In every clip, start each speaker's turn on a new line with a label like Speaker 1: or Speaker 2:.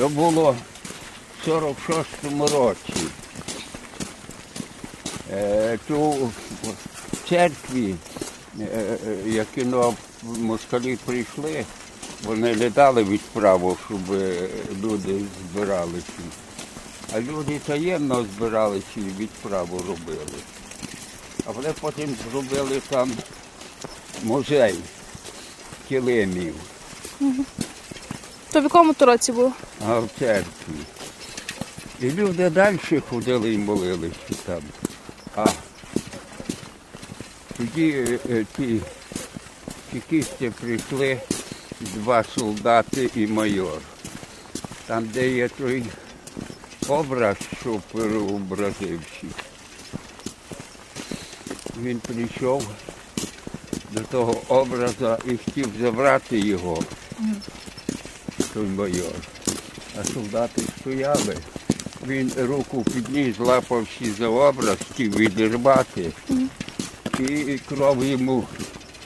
Speaker 1: То було в 46-му році. Е, ту в церкві, е, е, як москалі прийшли, вони не дали відправу, щоб люди збиралися. А люди таємно збиралися і відправу робили. А вони потім зробили там музей килимів,
Speaker 2: То в якому то році було?
Speaker 1: А в церкві. І люди далі ходили і молилися там. А тоді е, ті чекісти прийшли два солдати і майор. Там, де є той образ, що переобразився. Він прийшов до того образу і хотів забрати його, той майор. А солдати стояли. Він руку підніс, лапався за образ, хотів відірвати. І кров йому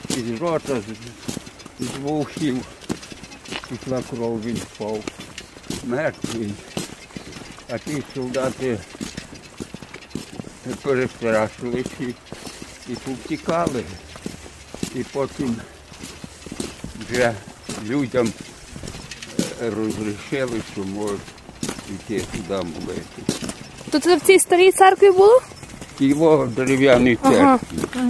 Speaker 1: із рота, з, з вухів. Пішла кров, він впав. Мертвий. А ті солдати перестрашилися і, повтікали. І потім вже людям розрішили, що можуть йти туди молити.
Speaker 2: То це в цій старій церкві було?
Speaker 1: Його дерев'яний
Speaker 2: Ага.
Speaker 1: церкві.